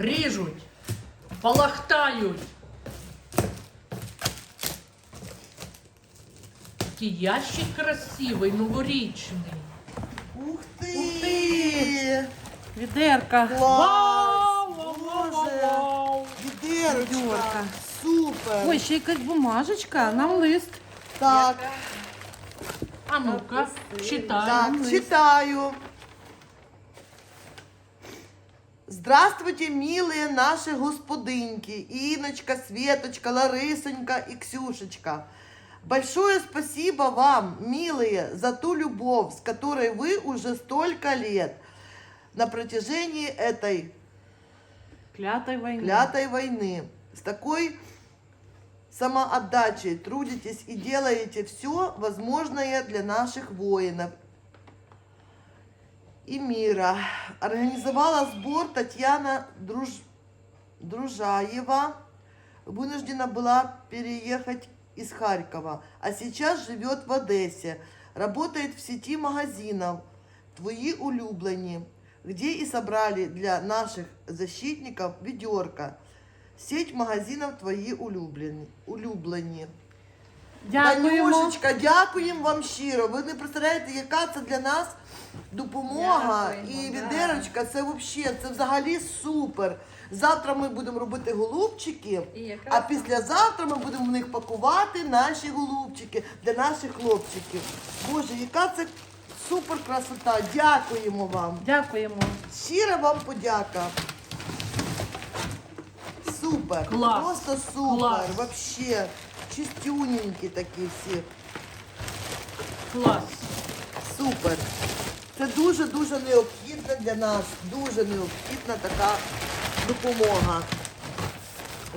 ріжуть, палахтають. Такий ящик красивий, новорічний. Ух ти! Ух ти! Відерка. Вау, вау, вау, вау. Відерочка! Відерка. Супер! Ой, ще якась бумажечка, нам лист. так, А ну-ка, читай. так, читаю. Здравствуйте, милые наши господыньки, Иночка, Светочка, Ларисонька и Ксюшечка. Большое спасибо вам, милые, за ту любовь, с которой вы уже столько лет на протяжении этой Клятої війни. клятой войны. С такой самоотдачей трудитесь и делаете все возможное для наших воинов и мира. Организовала сбор Татьяна Друж... Дружаева. Вынуждена была переехать из Харькова, а сейчас живет в Одессе. Работает в сети магазинов «Твои улюблені», где и собрали для наших защитников ведерко. Сеть магазинов «Твои улюблені». улюблені. Дякуємо. Танюшечка, дякуємо вам щиро. Ви не представляєте, яка це для нас допомога Дякуємо, і да. відерочка. Це взагалі, це взагалі супер. Завтра ми будемо робити голубчики, І якраз а післязавтра ми будемо в них пакувати наші голубчики для наших хлопчиків. Боже, яка це супер красота! Дякуємо вам. Дякуємо. Щира вам подяка. Супер. Клас. Просто супер. Клас. Вообще. Чистюненькі такі всі. Клас. Супер. Це дуже-дуже необхідна для нас. Дуже необхідна така допомога.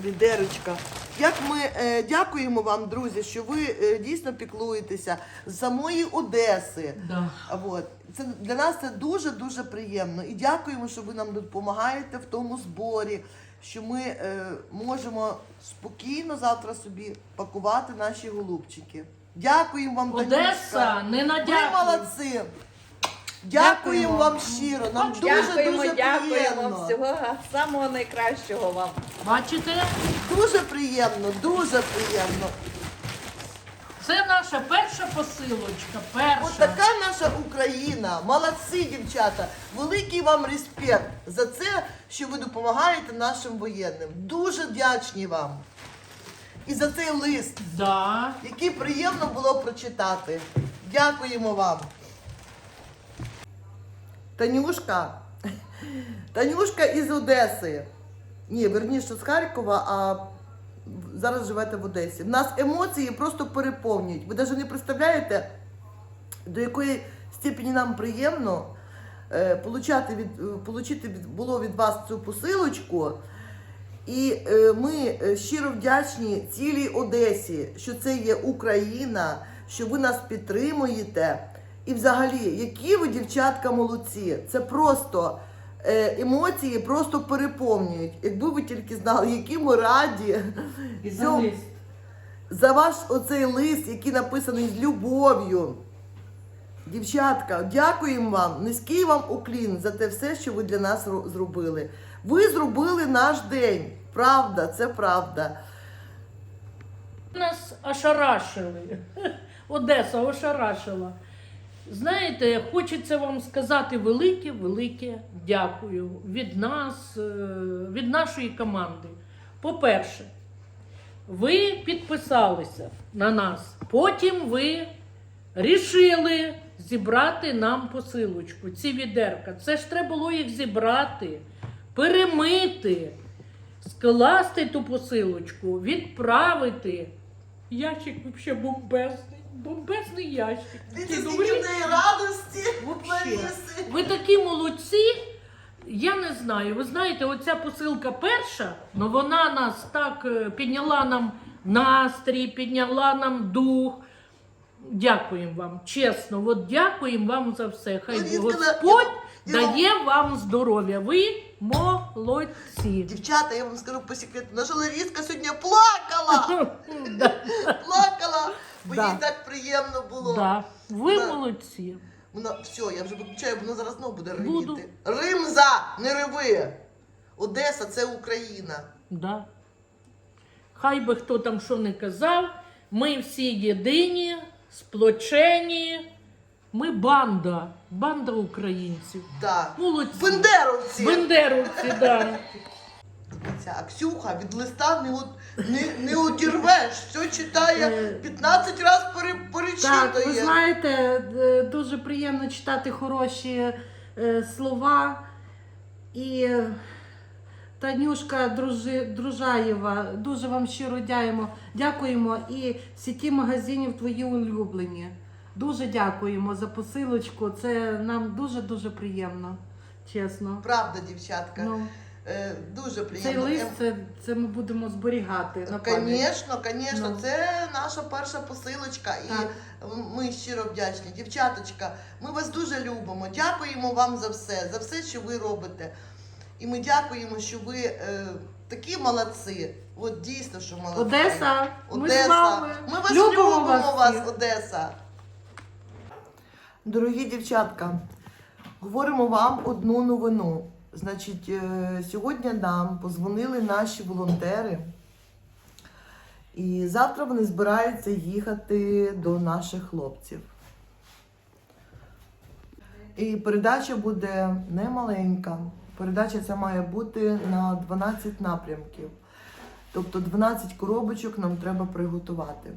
Відерочка. Як ми е, дякуємо вам, друзі, що ви е, дійсно піклуєтеся з самої Одеси. Да. От. Це для нас це дуже дуже приємно. І дякуємо, що ви нам допомагаєте в тому зборі, що ми е, можемо спокійно завтра собі пакувати наші голубчики. Дякуємо вам, Одеса, Танюшка. не Ви молодці. Дякуємо вам щиро. Нам дуже Дякуємо, дуже дякуємо. приємно. Всього самого найкращого вам. Бачите? Дуже приємно, дуже приємно. Це наша перша посилочка. От така наша Україна. Молодці, дівчата. Великий вам респект за це, що ви допомагаєте нашим воєнним. Дуже вдячні вам. І за цей лист, Да. який приємно було прочитати. Дякуємо вам. Танюшка. Танюшка із Одеси. Ні, верніше з Харкова, а зараз живете в Одесі. В нас емоції просто переповнюють. Ви навіть не представляєте, до якої степені нам приємно е, получати від, е, получити від, було від вас цю посилочку. І е, ми е, щиро вдячні цілій Одесі, що це є Україна, що ви нас підтримуєте. І взагалі, які ви, дівчатка, молодці. Це просто емоції просто переповнюють. Якби ви тільки знали, які ми раді І за цьому- лист. за ваш оцей лист, який написаний з любов'ю. Дівчатка, дякуємо вам, низький вам уклін за те все, що ви для нас ро- зробили. Ви зробили наш день. Правда, це правда. Нас ошарашили. Одеса ошарашила. Знаєте, хочеться вам сказати велике, велике дякую від нас, е, від нашої команди. По-перше, ви підписалися на нас. Потім ви рішили зібрати нам посилочку, ці відерка. Це ж треба було їх зібрати, перемити, скласти ту посилочку, відправити. Ящик взагалі бомбезний. Бомбезний ящик. Ти думаєш? радості, Вообще. Ви такі молодці. Я не знаю. Ви знаєте, оця посилка перша, ну вона нас так е, підняла нам настрій, підняла нам дух. Дякуємо вам, чесно, от дякуємо вам за все. Хай Ну, Господь його- дає вам здоров'я. Ви молодці. Дівчата, я вам скажу по секрету, наша Ларіска сьогодні плакала. Плакала, бо Да. їй так приємно було. да. Ви Да. молодці. Вона все, я вже виключаю, воно зараз знову буде Буду. ривіти. Римза, не реви. Одеса це Україна. Да. Хай би хто там що не казав, ми всі єдині, сплочені. Ми банда, банда українців. Да. Молодці. Бендеровці! Бендеровці, да. Ця а Ксюха від листа не, от, не, не одірвеш. Все читає, Е, 15 разів пере, перечитує. Так, ви знаєте, е, дуже приємно читати хороші е, слова. І е, Танюшка Дружи, Дружаєва, дуже вам щиро дякуємо. Дякуємо і сіті магазинів твої улюблені. Дуже дякуємо за посилочку. Це нам дуже-дуже приємно, чесно. Правда, дівчатка. Ну, Е, дуже цей приємно. лист Ем, це, це ми будемо зберігати на пам'ять. Звісно, звісно, Ну. це наша перша посилочка, і ми щиро вдячні. Дівчаточка, ми вас дуже любимо. Дякуємо вам за все, за все, що ви робите. І ми дякуємо, що ви е, такі молодці. От дійсно, що молодці. Одеса, ми Одеса. з вами. Ми вас любимо, любимо, вас, вас, всіх. Одеса. Дорогі дівчатка, говоримо вам одну новину. Значить, е, сьогодні нам позвонили наші волонтери, і завтра вони збираються їхати до наших хлопців. І передача буде не маленька. Передача ця має бути на 12 напрямків. Тобто 12 коробочок нам треба приготувати.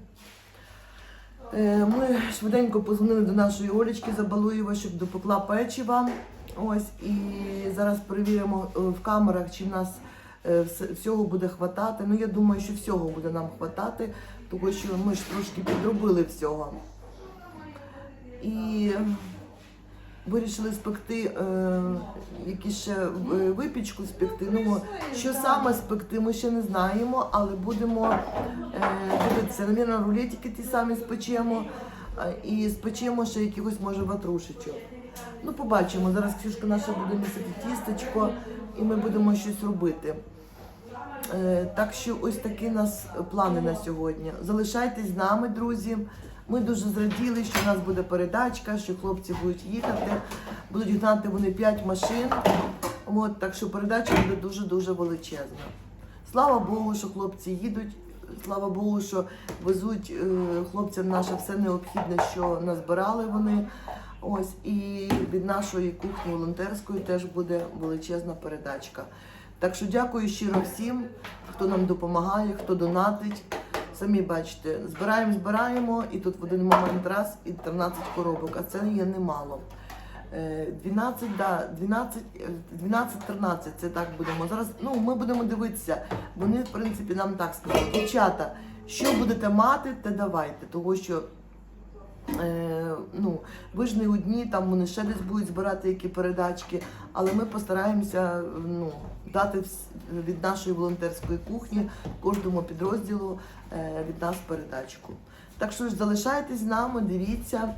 Е, Ми швиденько позвонили до нашої Олечки Забалуєва, щоб допекла печива. Ось і зараз перевіримо е, в камерах, чи в нас е, всього буде хватати. Ну я думаю, що всього буде нам хватати, тому що ми ж трошки підробили всього. І вирішили спекти е, якісь ще е, випічку спекти. Ну що саме спекти, ми ще не знаємо, але будемо е, дивитися. Навірно, рулетики ті самі спечемо і спечемо ще якихось може ватрушечок. Ну, побачимо. Зараз Ксюшка наша буде місити тістечко, і ми будемо щось робити. Е, Так що ось такі нас плани на сьогодні. Залишайтесь з нами, друзі. Ми дуже зраділи, що в нас буде передачка, що хлопці будуть їхати. Будуть гнати вони 5 машин. От, так що передача буде дуже-дуже величезна. Слава Богу, що хлопці їдуть. Слава Богу, що везуть е, хлопцям наше все необхідне, що назбирали вони. Ось і від нашої кухні волонтерської теж буде величезна передачка. Так що дякую щиро всім, хто нам допомагає, хто донатить. Самі бачите, збираємо, збираємо, і тут в один момент раз і 13 коробок, а це є немало. Е, 12, да, 12, е, 12-13, це так будемо. Зараз ну, ми будемо дивитися. Вони, в принципі, нам так сказали. Дівчата, що будете мати, те давайте. Того що Е, ну, ви ж не одні, там вони ще десь будуть збирати які передачки, але ми постараємося ну, дати від нашої волонтерської кухні кожному підрозділу е, від нас передачку. Так що ж залишайтесь з нами, дивіться,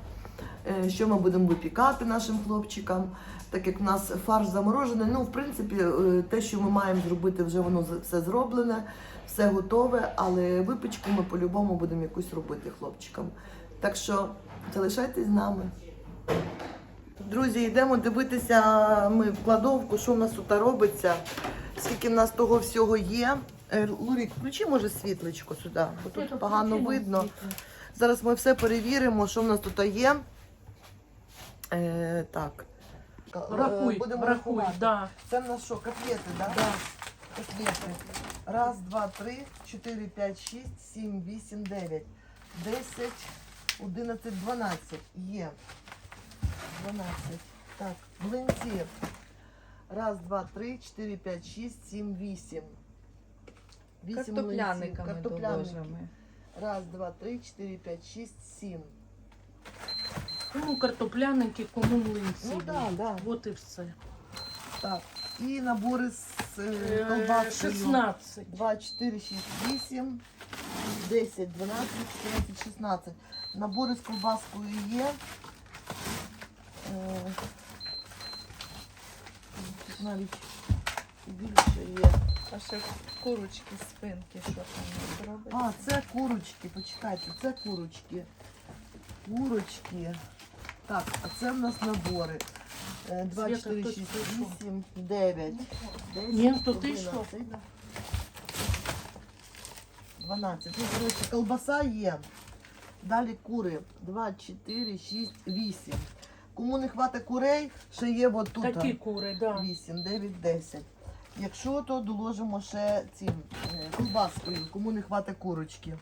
е, що ми будемо випікати нашим хлопчикам. Так як в нас фарш заморожений, ну, в принципі, е, те, що ми маємо зробити, вже воно все зроблене, все готове, але випічку ми по-любому будемо якусь робити хлопчикам. Так що залишайтесь з нами. Друзі, йдемо дивитися ми в кладовку, що в нас тут робиться, скільки в нас того всього є. Е, Лурік, включи, може, світличко сюди, бо тут погано видно. Зараз ми все перевіримо, що в нас тут є. Е, так. Рахуй, Е, Будемо рахуй, рахувати. да. Це в нас що, котлети, так? Да? Котлети. Раз, два, три, чотири, п'ять, шість, сім, вісім, дев'ять, десять, одинадцять, дванадцять. Є. Дванадцять. Так, млинці. Раз, два, три, чотири, п'ять, шість, сім, вісім. Вісім млинців. Картопляниками Картопляники. доложимо. Раз, два, три, чотири, п'ять, шість, сім. Кому картопляники, кому млинці. Ну так, да, да. От і все. Так. І набори з е, Е, колбаскою. 16. 2, 4, 6, 8, 10, 12, 14, 16. Набори з колбаскою є. Е, тут Навіть більше є. А ще курочки спинки, що там робить? А, це курочки, почекайте, це курочки. Курочки. Так, а це в нас набори. Е, Два, Свята, чотири, хтось шість, прийшов. вісім, дев'ять. Ні, то ти що? 12. Ну, коротше, колбаса є. Далі кури. 2, 4, 6, 8. Кому не хватить курей, ще є от тут. Такі кури, да. 8, 9, 10. Якщо, то доложимо ще цим е, колбаскою, кому не хватить курочки.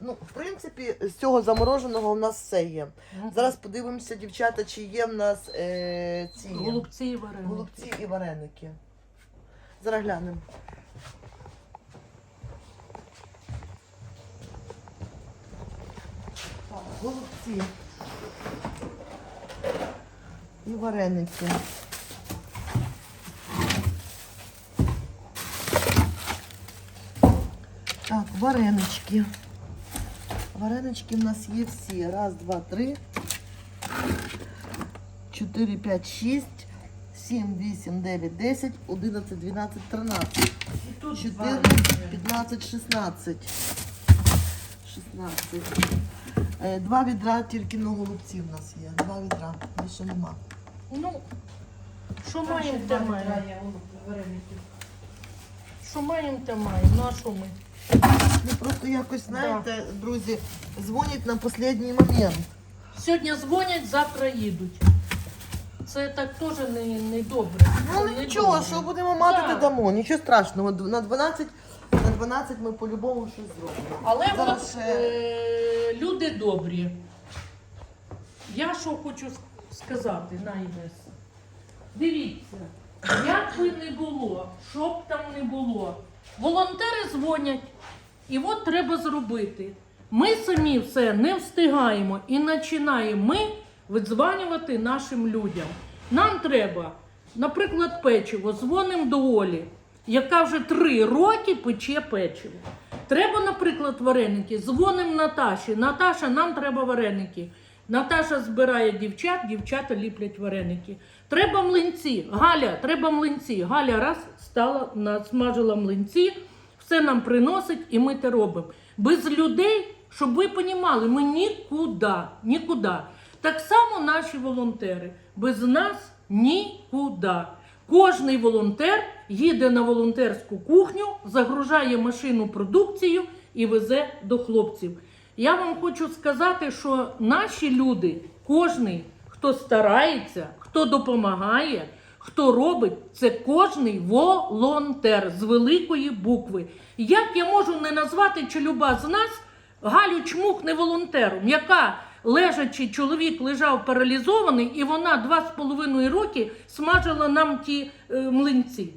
Ну, в принципі, з цього замороженого у нас все є. Зараз подивимося, дівчата, чи є в нас е, ці голубці і вареники. голубці і вареники. Зараз глянемо. Голубці. І вареники. Так, варенички. Варенички в нас є всі. Раз, два, три. 4, 5, 6, 7, 8, 9, 10, 11, 12, 13, І тут 14, вареники. 15, 16. 16. Е, Два відра тільки на голубці в нас є. Два відра. Більше нема. Ну, що маємо, те маємо. Що маємо, те маємо. Ну, а що ми? Ну просто якось, знаєте, друзі, дзвонять на останній момент. Сьогодні дзвонять, завтра їдуть. Це так теж не, не добре. Ну Це не нічого, добре. що будемо мати, Так. то дамо. Нічого страшного. На 12, на 12 ми по-любому щось зробимо. Але Зараз от, ще- е, люди добрі. Я що хочу с- сказати на Інес. Дивіться, як би не було, що б там не було, волонтери дзвонять, і от треба зробити. Ми самі все не встигаємо і починаємо ми видзванювати нашим людям. Нам треба, наприклад, печиво, дзвонимо до Олі, яка вже три роки пече печиво. Треба, наприклад, вареники. Дзвонимо Наташі. Наташа, нам треба вареники. Наташа збирає дівчат, дівчата ліплять вареники. Треба млинці. Галя, треба млинці. Галя раз стала, насмажила млинці, все нам приносить і ми те робимо. Без людей, щоб ви понімали, ми нікуди, нікуди. Так само наші волонтери. Без нас нікуди. Кожний волонтер їде на волонтерську кухню, загружає машину продукцію і везе до хлопців. Я вам хочу сказати, що наші люди, кожний, хто старається, хто допомагає, хто робить, це кожний волонтер з великої букви. Як я можу не назвати, чи люба з нас Галю Чмух не волонтером, яка лежачи, чоловік лежав паралізований, і вона два з половиною роки смажила нам ті е, млинці.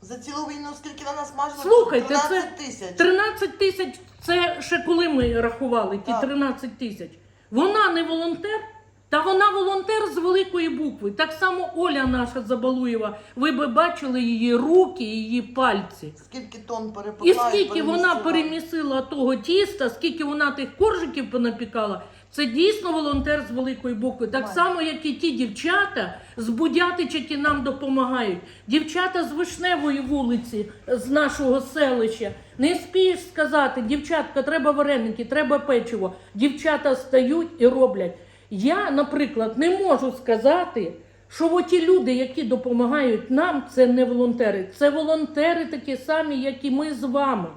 За цілу війну скільки на нас мажили? Слухайте, 13 тисяч. 13 тисяч це ще коли ми рахували ті Так. 13 тисяч. Вона не волонтер, та вона волонтер з великої букви. Так само Оля наша Забалуєва. Ви би бачили її руки, її пальці. Скільки тонн перепекла І скільки вона перемістила. перемісила того тіста, скільки вона тих коржиків понапікала, це дійсно волонтер з великої букви. Так само, як і ті дівчата з Будятич, які нам допомагають. Дівчата з Вишневої вулиці, з нашого селища. Не спієш сказати, дівчатка, треба вареники, треба печиво. Дівчата стають і роблять. Я, наприклад, не можу сказати, що оті люди, які допомагають нам, це не волонтери. Це волонтери такі самі, як і ми з вами.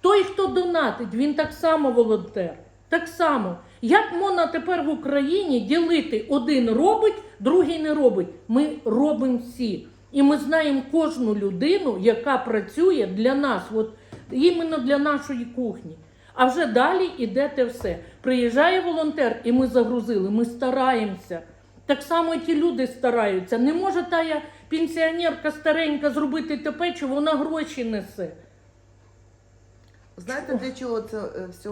Той, хто донатить, він так само волонтер. Так само. Як можна тепер в Україні ділити один робить, другий не робить? Ми робимо всі. І ми знаємо кожну людину, яка працює для нас, от іменно для нашої кухні. А вже далі іде те все. Приїжджає волонтер, і ми загрузили. Ми стараємося. Так само ті люди стараються. Не може тая пенсіонерка старенька зробити те печиво, вона гроші несе. Знаєте, для чого це е, все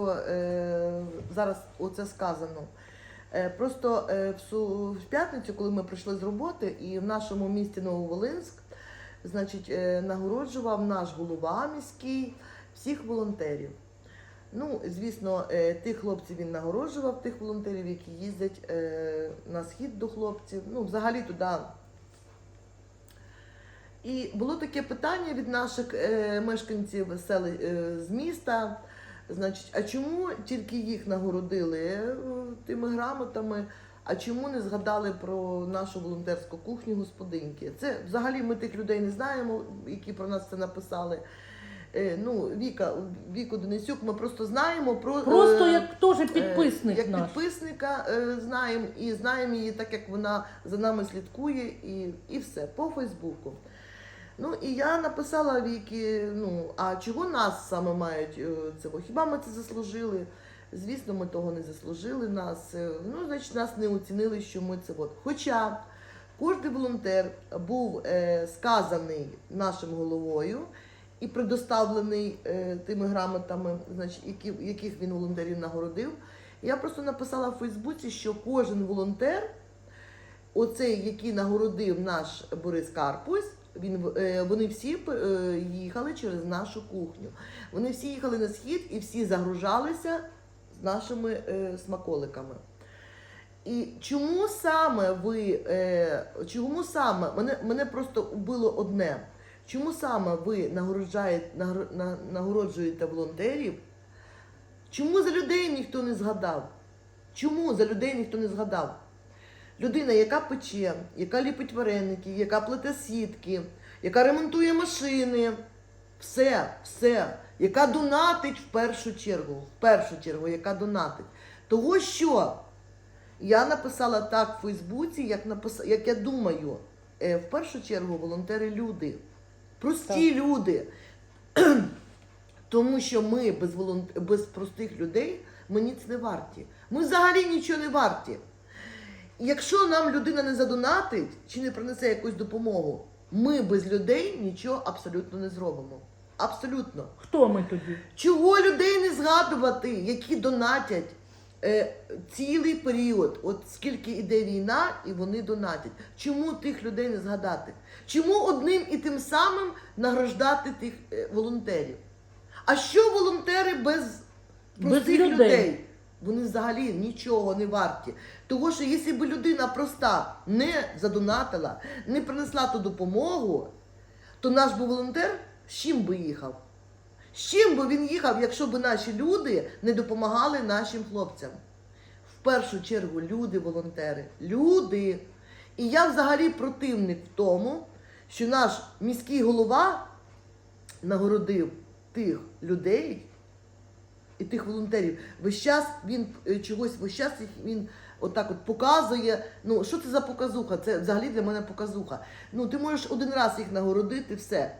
зараз оце сказано? Е, просто е, в, п'ятницю, коли ми прийшли з роботи, і в нашому місті Нововолинськ, значить, нагороджував наш голова міський всіх волонтерів. Ну, звісно, тих хлопців він нагороджував, тих волонтерів, які їздять на схід до хлопців, ну, взагалі туди. І було таке питання від наших е, мешканців сели, е, з міста. Значить, а чому тільки їх нагородили е, тими грамотами, А чому не згадали про нашу волонтерську кухню господинки? Це взагалі ми тих людей не знаємо, які про нас це написали. Ну, Віка, Віку Денисюк, ми просто знаємо про Просто е, як теж підписник як наш. підписника е, знаємо і знаємо її так, як вона за нами слідкує, і, і все по Фейсбуку. Ну і я написала Вікі, ну а чого нас саме мають е? Бо Хіба ми це заслужили? Звісно, ми того не заслужили нас. е, Ну, значить, нас не оцінили, що ми це от. Хоча кожен волонтер був е, сказаний нашим головою і предоставлений е, тими грамотами, значить, які, яких він волонтерів нагородив. Я просто написала в Фейсбуці, що кожен волонтер, оцей, який нагородив наш Борис Карпусь, він, е, вони всі е, їхали через нашу кухню. Вони всі їхали на схід і всі загружалися з нашими е, смаколиками. І чому саме ви, чому саме, мене, мене просто убило одне. Чому саме ви нагороджаєте, нагороджуєте волонтерів? Чому за людей ніхто не згадав? Чому за людей ніхто не згадав? Людина, яка пече, яка ліпить вареники, яка плете сітки, яка ремонтує машини, все, все, яка донатить в першу чергу, в першу чергу, яка донатить. Того, що я написала так в Фейсбуці, як, напис... як я думаю, е, в першу чергу волонтери люди, прості люди. Тому що ми без, волон... без простих людей ми ніц не варті. Ми взагалі нічого не варті. Якщо нам людина не задонатить чи не принесе якусь допомогу, ми без людей нічого абсолютно не зробимо. Абсолютно. Хто ми тоді? Чого людей не згадувати, які донатять е, цілий період? От скільки іде війна, і вони донатять. Чому тих людей не згадати? Чому одним і тим самим награждати тих е, волонтерів? А що волонтери без Без простих людей. людей? Вони взагалі нічого не варті. Того, що якщо б людина проста не задонатила, не принесла ту допомогу, то наш би волонтер з чим би їхав? З чим би він їхав, якщо б наші люди не допомагали нашим хлопцям? В першу чергу люди, волонтери, люди. І я взагалі противник в тому, що наш міський голова нагородив тих людей і тих волонтерів. Весь час він е, чогось, весь час їх він отак от показує. Ну, що це за показуха? Це взагалі для мене показуха. Ну, ти можеш один раз їх нагородити, все.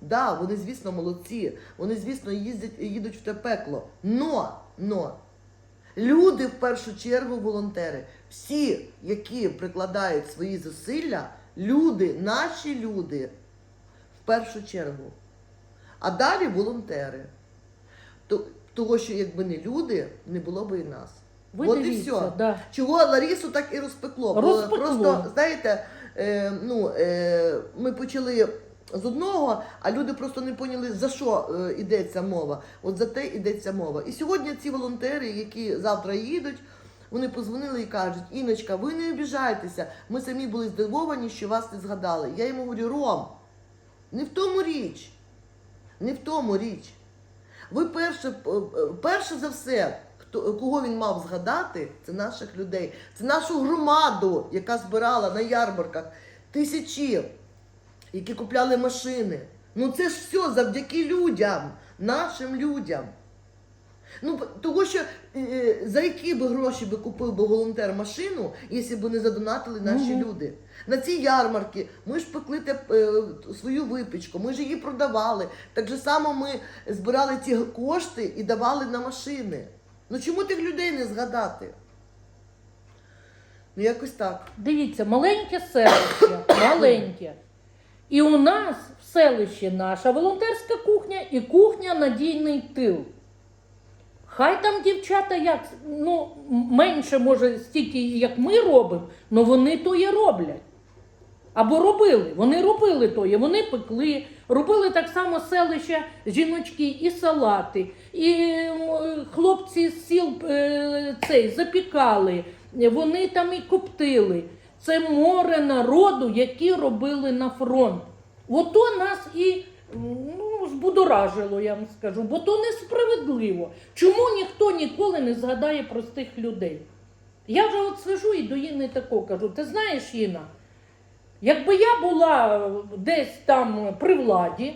Да, вони, звісно, молодці. Вони, звісно, їздять, їдуть в те пекло. Но, но, люди в першу чергу волонтери. Всі, які прикладають свої зусилля, люди, наші люди, в першу чергу. А далі волонтери. То, того, що якби не люди, не було б і нас. Ви От і все. да. Чого Ларісу так і розпекло? Розпекло. Просто, знаєте, е, ну, е, ми почали з одного, а люди просто не поняли, за що е, йдеться мова. От за те йдеться мова. І сьогодні ці волонтери, які завтра їдуть, вони позвонили і кажуть: Іночка, ви не обіжайтеся, ми самі були здивовані, що вас не згадали. Я йому говорю, Ром, не в тому річ. Не в тому річ. Ви перше, е, е, перше за все, хто, кого він мав згадати, це наших людей, це нашу громаду, яка збирала на ярмарках тисячі, які купляли машини. Ну це ж все завдяки людям, нашим людям. Ну, того, що е, за які би гроші би купив би волонтер машину, якщо б не задонатили наші Мгм. люди. На ці ярмарки ми ж пекли те, е, свою випічку, ми ж її продавали. Так же само ми збирали ці кошти і давали на машини. Ну чому тих людей не згадати? Ну якось так. Дивіться, маленьке селище, маленьке. І у нас в селищі наша волонтерська кухня і кухня надійний тил. Хай там дівчата як, ну, менше, може, стільки, як ми робимо, але вони то і роблять. Або робили, вони робили то, і вони пекли, робили так само селища, жіночки і салати, і хлопці з сіл е, цей запікали, вони там і коптили. Це море народу, які робили на фронт. Ото нас і ну, збудоражило, я вам скажу, бо то несправедливо. Чому ніхто ніколи не згадає простих людей? Я вже от сижу і до Інни тако кажу: ти знаєш, Інна, якби я була десь там при владі,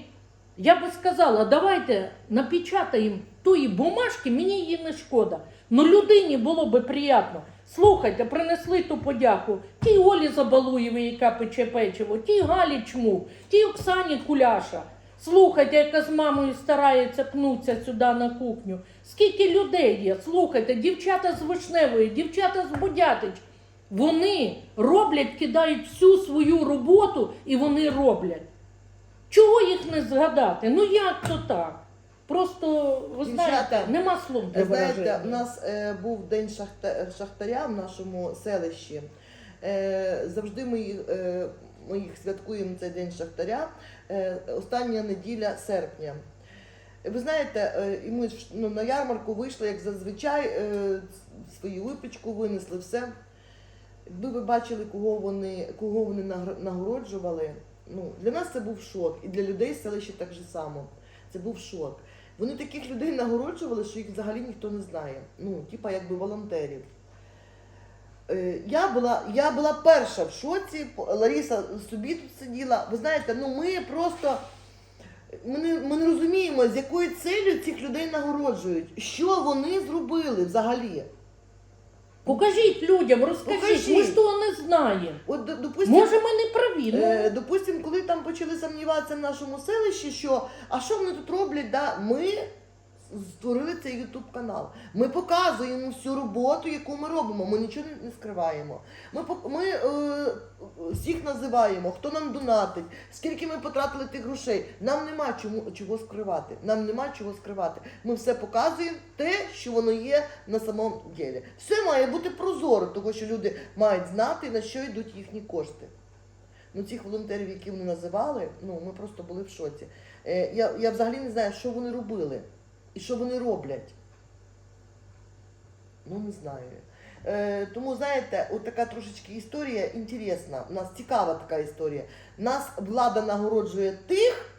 я би сказала, давайте напечатаємо тої бумажки, мені її не шкода. Ну людині було би приємно. Слухайте, принесли ту подяку тій Олі Забалуєвій, яка пече печиво, тій Галі Чмук, тій Оксані Куляша. Слухайте, яка з мамою старається пнуться сюди на кухню. Скільки людей є? Слухайте, дівчата з Вишневої, дівчата з Будятич. Вони роблять, кидають всю свою роботу і вони роблять. Чого їх не згадати? Ну як то так? Просто, ви знаєте, нема слов для Знаєте, вираження. у нас е, був день шахта- шахтаря в нашому селищі. Е, завжди ми їх, е, ми їх святкуємо цей день шахтаря. Е, остання неділя серпня. Ви знаєте, е, і ми ну, на ярмарку вийшли, як зазвичай, е, свою випічку винесли, все. Якби ви бачили, кого вони, кого вони нагороджували, ну, для нас це був шок. І для людей з селища так же само. Це був шок. Вони таких людей нагороджували, що їх взагалі ніхто не знає. Ну, типа якби волонтерів. Е, Я була, я була перша в шоці, Лариса собі тут сиділа. Ви знаєте, ну ми просто ми не, ми не розуміємо, з якою целью цих людей нагороджують. Що вони зробили взагалі? Покажіть людям, розкажіть, Покажіть. ми ж того не знаємо. От, допустим, Може, ми не праві. ну. Е, допустим, коли там почали сумніватися в нашому селищі, що а що вони тут роблять? Да? Ми створили цей Ютуб канал. Ми показуємо всю роботу, яку ми робимо. Ми нічого не- скриваємо. Ми, ми е, всіх називаємо, хто нам донатить, скільки ми потратили тих грошей. Нам нема чому, чого скривати. Нам нема чого скривати. Ми все показуємо те, що воно є на самому ділі. Все має бути прозоро, тому що люди мають знати, на що йдуть їхні кошти. Ну, цих волонтерів, які вони називали, ну ми просто були в шоці. Е, я, я взагалі не знаю, що вони робили і що вони роблять. Ну, не знаю. Е, тому, знаєте, от така трошечки історія інтересна. У нас цікава така історія. Нас влада нагороджує тих,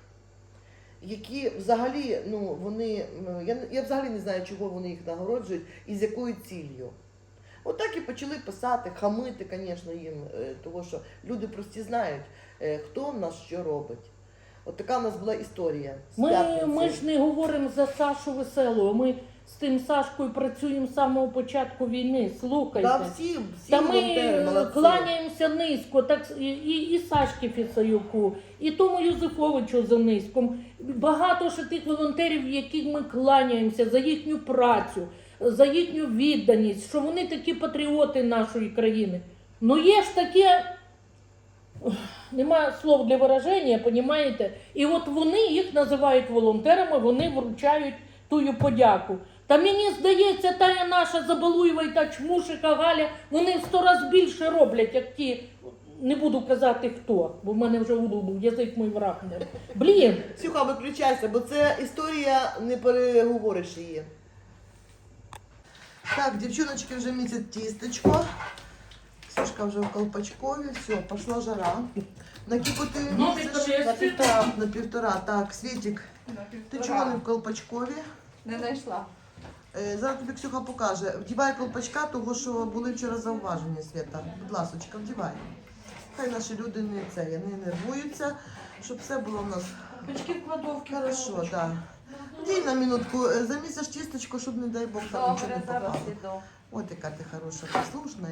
які взагалі, ну, вони, я, я взагалі не знаю, чого вони їх нагороджують і з якою ціллю. Отак і почали писати, хамити, звісно, їм, е, тому що люди прості знають, е, хто в нас що робить. От така в нас була історія. з Ми, п'ятниці. ми ж не говоримо за Сашу Веселого. Ми з тим Сашкою працюємо з самого початку війни. Слухайте. Та всі, всі Та ми волонтери, е, молодці. кланяємося низько, так і, і, і Сашки Фісаюку, і тому Юзефовичу за низьком. Багато ще тих волонтерів, яких ми кланяємося за їхню працю, за їхню відданість, що вони такі патріоти нашої країни. Ну є ж таке. Ох, Нема слов для вираження, понімаєте? І от вони їх називають волонтерами, вони вручають тую подяку. Та мені здається, та наша Забалуєва і та Чмушика Галя, вони в сто раз більше роблять, як ті. Не буду казати хто, бо в мене вже був язик мій враг. Блін, Ксюха, виключайся, бо це історія, не переговориш її. Так, дівчоночки вже місяць тістечко. Ксюшка вже в колпачкові, все, пішла жара. На кипотелі Ну, місяць. підчистити. На півтора. На півтора. Так, Світік, ти чого не в колпачкові? Не знайшла. Е, Зараз тобі Ксюха покаже. Вдівай колпачка, того що були вчора зауваження Свята. Будь ласочка, вдівай. Хай наші люди не це, не нервуються, щоб все було в нас Бички в кладовці. хорошо, так. Да. Дій на минутку, е, замісиш тістечко, щоб, не дай Бог, там нічого не Добре, зараз попало. іду. От яка ти хороша, послушна.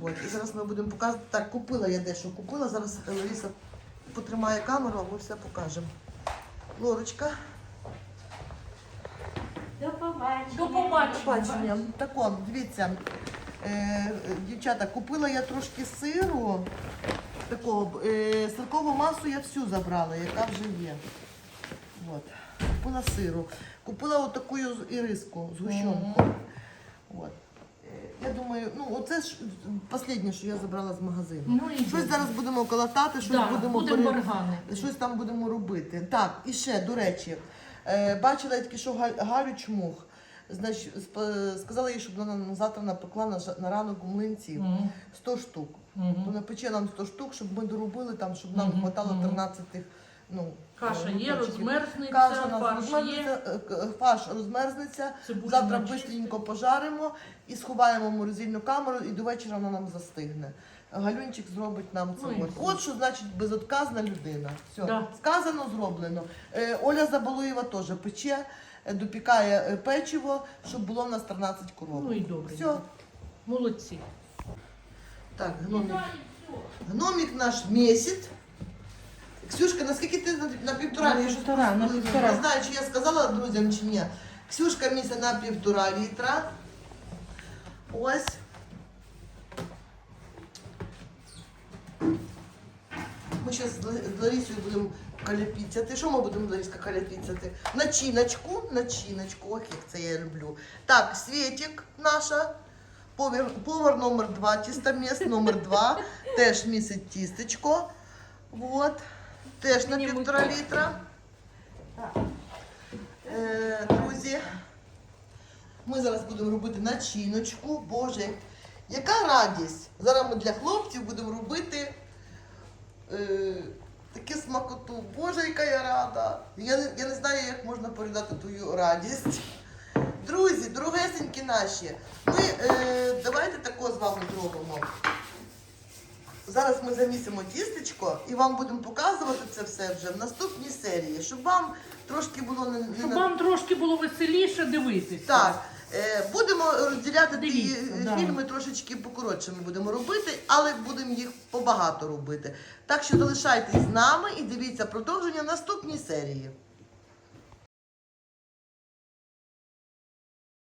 Вот. І зараз ми будемо показувати. Так, купила я дещо купила. Зараз Лариса потримає камеру, а ми все покажемо. Лорочка. До побачення. До побачення. Бачення. Так он, дивіться, е, дівчата, купила я трошки сиру. Такого, е, сиркову масу я всю забрала, яка вже є. От. Купила сиру. Купила отаку іриску, згущенку. От. Я думаю, ну оце ж останнє, що я забрала з магазину. Ну, і Щось зараз будемо колотати, щось да, будемо будемо пере- баргани. Щось там будемо робити. Так, і ще, до речі, е, бачила я тільки, що Галь- Галю Чмух. Значить, сп- сказала їй, щоб вона на завтра напекла на, жа- на ранок млинців Мгм. 100 штук. Мгм. То напече нам 100 штук, щоб ми доробили там, щоб нам Мгм, хватало мгм. 13 ну, Каша є, Грибочки. розмерзнеться, Каша у нас фарш є. розмерзнеться, е, к- фарш розмерзнеться. Цибуля Завтра начистити. швидко пожаримо і сховаємо в морозильну камеру, і до вечора вона нам застигне. Галюнчик зробить нам це. Ну і от. все. От що значить безотказна людина. Все, Да. сказано, зроблено. Е, Оля Забалуєва теж пече, е, допікає е, печиво, щоб було в нас 13 коров. Ну і добре. Все. Молодці. Так, гномик. Гномик наш місяць. Ксюшка, наскільки ти на, на півтора? На Я півтора, на не півтора. знаю, чи я сказала друзям чи ні. Ксюшка місяць на півтора літра. Ось. Ми зараз з Ларісою будемо каляпіцяти. Що ми будемо, Ларіска, каляпіцяти? Начиночку, начиночку, ох, як це я люблю. Так, Світик наша, повар, повар номер два, тістоміс номер два, теж місить тістечко. Вот. Теж на півтора літра. Е, друзі, ми зараз будемо робити начиночку. Боже, яка радість! Зараз ми для хлопців будемо робити е, таке смакоту. Боже, яка я рада! Я, не- я не знаю, як можна передати твою радість. Друзі, дорогесенькі наші, ми е, давайте тако з вами зробимо. Зараз ми замісимо тістечко і вам будемо показувати це все вже в наступній серії, щоб вам трошки було не, не Щоб на- вам трошки було веселіше дивитися. так. Е, будемо розділяти ті Дивіться, е, да. фільми трошечки покоротшими будемо робити, але будемо їх побагато робити. Так що залишайтесь з нами і дивіться продовження в наступній серії.